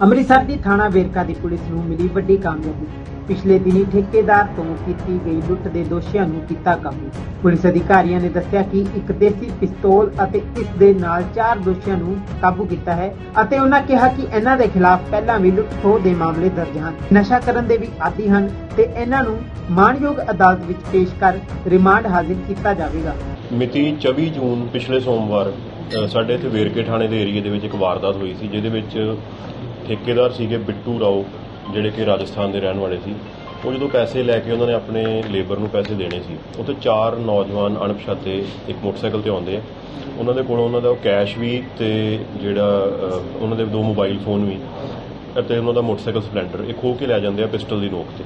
ਅੰਮ੍ਰਿਤਸਰ ਦੀ ਥਾਣਾ ਵੇਰਕਾ ਦੀ ਪੁਲਿਸ ਨੂੰ ਮਿਲੀ ਵੱਡੀ ਕਾਮਯਾਬੀ। ਪਿਛਲੇ ਦਿਨੀ ਠੇਕੇਦਾਰ ਤੋਂ ਕੀਤੀ ਗਈ ਲੁੱਟ ਦੇ ਦੋਸ਼ੀਆਂ ਨੂੰ ਕੀਤਾ ਕਾਬੂ। ਪੁਲਿਸ ਅਧਿਕਾਰੀਆਂ ਨੇ ਦੱਸਿਆ ਕਿ ਇੱਕ ਦੇਸੀ ਪਿਸਤੌਲ ਅਤੇ ਇਸ ਦੇ ਨਾਲ ਚਾਰ ਦੋਸ਼ੀਆਂ ਨੂੰ ਕਾਬੂ ਕੀਤਾ ਹੈ ਅਤੇ ਉਹਨਾਂ ਕਿਹਾ ਕਿ ਇਹਨਾਂ ਦੇ ਖਿਲਾਫ ਪਹਿਲਾਂ ਵੀ ਲੁੱਟ ਖੋਹ ਦੇ ਮਾਮਲੇ ਦਰਜ ਹਨ। ਨਸ਼ਾ ਕਰਨ ਦੇ ਵੀ ਆਦੀ ਹਨ ਤੇ ਇਹਨਾਂ ਨੂੰ ਮਾਨਯੋਗ ਅਦਾਲਤ ਵਿੱਚ ਪੇਸ਼ ਕਰ ਰਿਮਾਂਡ ਹਾਜ਼ਰ ਕੀਤਾ ਜਾਵੇਗਾ। ਮਿਤੀ 24 ਜੂਨ ਪਿਛਲੇ ਸੋਮਵਾਰ ਸਾਡੇ ਇੱਥੇ ਵੇਰਕੇ ਥਾਣੇ ਦੇ ਏਰੀਏ ਦੇ ਵਿੱਚ ਇੱਕ ਵਾਰਦਾਤ ਹੋਈ ਸੀ, ਜਿਹਦੇ ਵਿੱਚ ਠੇਕੇਦਾਰ ਸੀਗੇ ਬਿੱਟੂ ਰਾਓ ਜਿਹੜੇ ਕਿ ਰਾਜਸਥਾਨ ਦੇ ਰਹਿਣ ਵਾਲੇ ਸੀ। ਉਹ ਜਦੋਂ ਪੈਸੇ ਲੈ ਕੇ ਉਹਨਾਂ ਨੇ ਆਪਣੇ ਲੇਬਰ ਨੂੰ ਪੈਸੇ ਦੇਣੇ ਸੀ ਉੱਥੇ ਚਾਰ ਨੌਜਵਾਨ ਅਣਪਛਾਤੇ ਇੱਕ ਮੋਟਰਸਾਈਕਲ ਤੇ ਆਉਂਦੇ ਆ। ਉਹਨਾਂ ਦੇ ਕੋਲੋਂ ਉਹਨਾਂ ਦਾ ਕੈਸ਼ ਵੀ ਤੇ ਜਿਹੜਾ ਉਹਨਾਂ ਦੇ ਦੋ ਮੋਬਾਈਲ ਫੋਨ ਵੀ ਅਤੇ ਉਹਨਾਂ ਦਾ ਮੋਟਰਸਾਈਕਲ ਸਪਲੈਂਡਰ ਇਹ ਖੋਹ ਕੇ ਲੈ ਜਾਂਦੇ ਆ ਪਿਸਟਲ ਦੀ ਨੋਕ ਤੇ।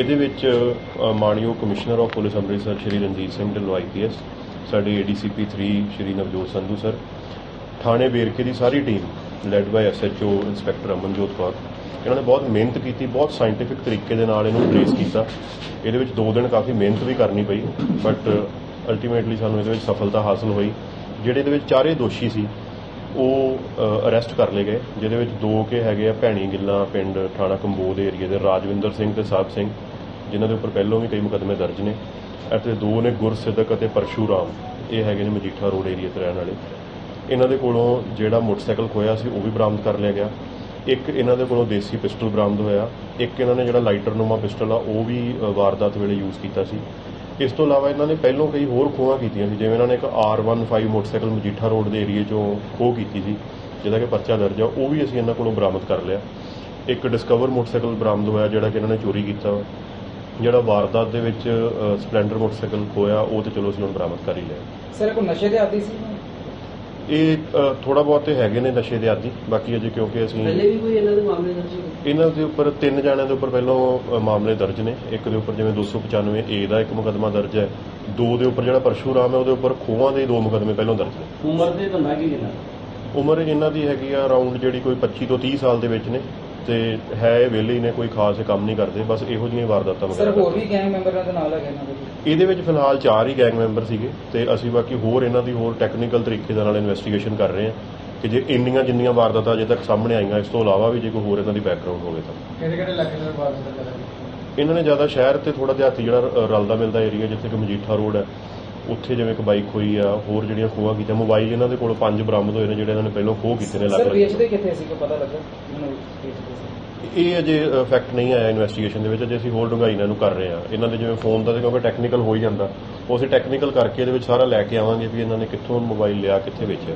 ਇਹਦੇ ਵਿੱਚ ਅ, commissioner of police Amritsar Shri Ranjit Singh Dhillon IPS ਸਾਡੇ ਏਡੀਸੀਪੀ 3 ਸ਼੍ਰੀ ਨਵਜੋਤ ਸੰਧੂ ਸਰ ਥਾਣੇ ਵੇਰਕੇ ਦੀ ਸਾਰੀ team led by SHO inspector Amanjot Kaur ਇਹਨਾਂ ਨੇ ਬਹੁਤ ਮਿਹਨਤ ਕੀਤੀ, ਬਹੁਤ ਸਾਇੰਟੀਫਿਕ ਤਰੀਕੇ ਦੇ ਨਾਲ ਇਹਨੂੰ ਟ੍ਰੇਸ ਕੀਤਾ। ਇਹਦੇ ਵਿੱਚ 2 ਦਿਨ ਕਾਫੀ ਮਿਹਨਤ ਵੀ ਕਰਨੀ ਪਈ ਬਟ ਅਲਟੀਮੇਟਲੀ ਸਾਨੂੰ ਇਹਦੇ ਵਿੱਚ ਸਫਲਤਾ ਹਾਸਲ ਹੋਈ। ਜਿਹੜੇ ਇਹਦੇ ਵਿੱਚ ਚਾਰੇ ਦੋਸ਼ੀ ਸੀ, ਉਹ ਅਰੈਸਟ ਕਰ ਲਏ ਗਏ, ਜਿਹਦੇ ਵਿੱਚ ਦੋ ਕੇ ਹੈਗੇ ਆ ਭੈਣੀ ਗਿੱਲਾਂ ਪਿੰਡ ਥਾਣਾ ਕੰਬੋਦ ਏਰੀਏ ਦੇ ਰਾਜਵਿੰਦਰ ਸਿੰਘ ਤੇ ਸਾਹਿਬ ਸਿੰਘ, ਜਿਨ੍ਹਾਂ ਦੇ ਉੱਪਰ ਪਹਿਲਾਂ ਵੀ ਕਈ ਮੁਕੱਦਮੇ ਦਰਜ ਨੇ। ਅਤੇ ਦੋ ਨੇ ਗੁਰਸਿੱਧਕ ਅਤੇ ਪਰਸ਼ੂਰਾਮ, ਇਹ ਹੈਗੇ ਨੇ ਮਜੀਠਾ ਰੋਡ ਏਰੀਆ ਤੇ ਰਹਿਣ ਵਾਲੇ। ਇਹਨਾਂ ਦੇ ਕੋਲੋਂ ਜਿਹੜਾ ਮੋਟਰਸਾਈਕਲ ਖੋਇਆ ਸੀ, ਉਹ ਵੀ ਬਰਾਮਦ ਕਰ ਲਿਆ ਗਿਆ। ਇੱਕ ਇਹਨਾਂ ਦੇ ਕੋਲੋਂ ਦੇਸੀ ਪਿਸਟਲ ਬਰਾਮਦ ਹੋਇਆ। ਇੱਕ ਇਹਨਾਂ ਨੇ ਜਿਹੜਾ ਲਾਈਟਰ ਪਿਸਟਲ ਆ, ਉਹ ਵੀ ਵਾਰਦਾਤ ਵੇਲੇ ਯੂਜ਼ ਕੀਤਾ ਸੀ। ਇਸ ਤੋਂ ਇਲਾਵਾ ਇਹਨਾਂ ਨੇ ਪਹਿਲਾਂ ਕਈ ਹੋਰ ਖੋਹਾਂ ਕੀਤੀਆਂ ਸੀ, ਜਿਵੇਂ ਇਹਨਾਂ ਨੇ ਇੱਕ R15 ਮੋਟਰਸਾਈਕਲ ਮਜੀਠਾ ਰੋਡ ਦੇ ਏਰੀਏ 'ਚੋਂ ਖੋਹ ਕੀਤੀ ਸੀ, ਜਿਹਦਾ ਕਿ ਪਰਚਾ ਦਰਜ ਆ, ਉਹ ਵੀ ਅਸੀਂ ਇਹਨਾਂ ਕੋਲੋਂ ਬਰਾਮਦ ਕਰ ਲਿਆ। ਇੱਕ ਡਿਸਕਵਰ ਮੋਟਰਸਾਈਕਲ ਬਰਾਮਦ ਹੋਇਆ, ਜਿਹੜਾ ਕਿ ਇਹਨਾਂ ਨੇ ਚੋਰੀ ਕੀਤਾ। ਜਿਹੜਾ ਵਾਰਦਾਤ ਦੇ ਵਿੱਚ ਸਪਲੈਂਡਰ ਮੋਟਰਸਾਈਕਲ ਖੋਇਆ ਉਹ ਤੇ ਚਲੋ ਅਸੀਂ ਹੁਣ ਬਰਾਮਦ ਕਰ ਹੀ ਲਿਆ। ਸਰ ਕੋਈ ਨਸ਼ੇ ਦੇ ਆਦੀ ਸੀ? ਇਹ ਥੋੜਾ ਬਹੁਤ ਤੇ ਹੈਗੇ ਨੇ ਨਸ਼ੇ ਦੇ ਆਦੀ ਬਾਕੀ ਅਜੇ ਕਿਉਂਕਿ ਅਸੀਂ ਪਹਿਲੇ ਵੀ ਕੋਈ ਇਹਨਾਂ ਦੇ ਮਾਮਲੇ ਦਰਜ ਹੋਏ ਇਹਨਾਂ ਦੇ ਉੱਪਰ ਤਿੰਨ ਜਣਿਆਂ ਦੇ ਉੱਪਰ ਪਹਿਲਾਂ ਮਾਮਲੇ ਦਰਜ ਨੇ। ਇੱਕ ਦੇ ਉੱਪਰ ਜਿਵੇਂ 295 ਏ ਦਾ ਇੱਕ ਮੁਕੱਦਮਾ ਦਰਜ ਹੈ। ਦੋ ਦੇ ਉੱਪਰ ਜਿਹੜਾ ਪਰਸ਼ੂਰਾਮ ਹੈ ਉਹਦੇ ਉੱਪਰ ਖੋਹਾਂ ਦੇ ਦੋ ਮੁਕੱਦਮੇ ਪਹਿਲਾਂ ਦਰਜ ਨੇ। ਉਮਰ ਦੇ ਧੰਦਾ ਕੀ ਕਿੰਨਾ ਉਮਰ ਇਹਨਾਂ ਦੀ ਹੈਗੀ ਆ ਅਰਾਊਂਡ ਜਿਹੜੀ ਕੋਈ 25 ਤੋਂ 30 ਸਾਲ ਦੇ ਵਿੱਚ ਨੇ। ਤੇ ਹੈ ਇਹ ਵਿਹਲੇ ਹੀ ਨੇ ਕੋਈ ਖਾਸ ਕੰਮ ਨਹੀਂ ਕਰਦੇ ਬਸ ਇਹੋ ਜਿਹੀਆਂ ਵਾਰਦਾਤਾਂ ਸਰ ਵਗੈਰਾ ਹੋਰ ਵੀ ਗੈਂਗ ਮੈਂਬਰਾਂ ਦੇ ਨਾਲ ਹੈਗੇ ਇਹਨਾਂ ਦੇ ਇਹਦੇ ਵਿੱਚ ਫਿਲਹਾਲ ਚਾਰ ਹੀ ਗੈਂਗ ਮੈਂਬਰ ਸੀਗੇ ਤੇ ਅਸੀਂ ਬਾਕੀ ਹੋਰ ਇਹਨਾਂ ਦੀ ਹੋਰ ਟੈਕਨੀਕਲ ਤਰੀਕੇ ਦੇ ਨਾਲ ਇਨਵੈਸਟੀਗੇਸ਼ਨ ਕਰ ਰਹੇ ਹਾਂ ਕਿ ਜੇ ਇੰਨੀਆਂ ਜਿੰਨੀਆਂ ਵਾਰਦਾਤਾਂ ਅਜੇ ਤੱਕ ਸਾਹਮਣੇ ਆਈਆਂ ਇਸ ਤੋਂ ਇਲਾਵਾ ਵੀ ਜੇ ਕੋਈ ਹੋਰ ਇਹਨਾਂ ਦੀ ਬੈਕਗ੍ਰਾਉਂਡ ਹੋਵੇ ਤਾਂ। ਕਿਹੜੇ ਕਿਹੜੇ ਇਲਾਕੇ ਦੇ ਕਰਾਂਗੇ ਇਹਨਾਂ ਨੇ ਜ਼ਿਆਦਾ ਸ਼ਹਿਰ ਤੇ ਥੋੜਾ ਦਿਹਾਤੀ ਜਿਹੜਾ ਰ- ਰਲਦਾ ਮਿਲਦਾ ਏਰੀਆ ਜਿੱਥੇ ਕਿ ਮਜੀਠਾ ਰੋਡ ਹੈ ਉੱਥੇ ਜਿਵੇਂ ਇੱਕ ਬਾਈਕ ਹੋਈ ਆ ਹੋਰ ਜਿਹੜੀਆਂ ਖੋਹਾਂ ਕੀਤੀਆਂ ਮੋਬਾਈਲ ਇਹਨਾਂ ਦੇ ਕੋਲ ਪੰਜ ਬਰਾਮਦ ਹੋਏ ਨੇ ਜਿਹੜੇ ਇਹਨਾਂ ਨੇ ਪਹਿਲਾਂ ਖੋਹ ਕੀਤੇ ਨੇ ਸਰ ਅਲੱਗ-ਅਲੱਗ ਵੇਚਦੇ ਕਿੱਥੇ ਸੀ? ਕੋਈ ਪਤਾ ਲੱਗਾ? ਮੈਨੂੰ ਵੇਚਦੇ ਸੀ। ਇਹ ਅਜੇ ਫੈਕਟ ਨਹੀਂ ਆਇਆ ਇਨਵੈਸਟੀਗੇਸ਼ਨ ਦੇ ਵਿੱਚ ਅਜੇ ਅਸੀਂ ਹੋਰ ਡੂੰਘਾਈ ਨਾਲ ਨੂੰ ਕਰ ਰਹੇ ਹਾਂ। ਇਹਨਾਂ ਦੇ ਜਿਵੇਂ ਫੋਨ ਦਾ ਤੇ ਕਿਉਂਕਿ ਟੈਕਨੀਕਲ ਹੋ ਹੀ ਜਾਂਦਾ ਉਹ ਅਸੀਂ ਟੈਕਨੀਕਲ ਕਰਕੇ ਇਹਦੇ ਵਿੱਚ ਸਾਰਾ ਲੈ ਕੇ ਆਵਾਂਗੇ ਵੀ ਇਹਨਾਂ ਨੇ ਕਿੱਥੋਂ ਮੋਬਾਈਲ ਲਿਆ ਕਿੱਥੇ ਵੇਚਿਆ।